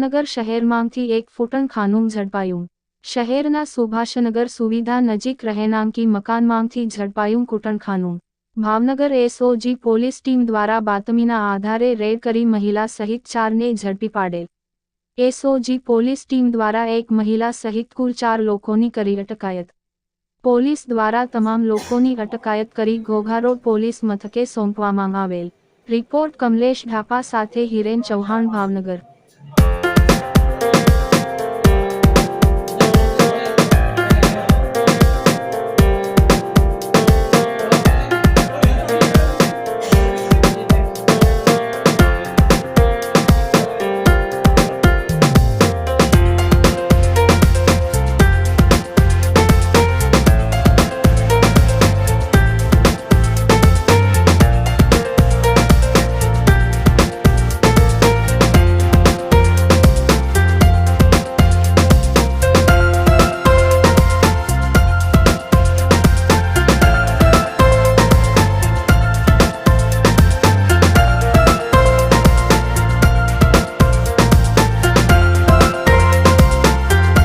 ભાવનગર શહેરમાંથી એક ફૂટણખાનું ઝડપાયું શહેરના સુભાષનગર સુવિધા નજીક રહેણાંકી મકાનમાંથી ઝડપાયું કૂટણખાનું ભાવનગર એસઓજી પોલીસ ટીમ દ્વારા બાતમીના આધારે રેડ કરી મહિલા સહિત ચારને ઝડપી પાડેલ એસઓજી પોલીસ ટીમ દ્વારા એક મહિલા સહિત કુલ ચાર લોકોની કરી અટકાયત પોલીસ દ્વારા તમામ લોકોની અટકાયત કરી ઘોઘા રોડ પોલીસ મથકે સોંપવામાં આવેલ રિપોર્ટ કમલેશ ઢાપા સાથે હિરેન ચૌહાણ ભાવનગર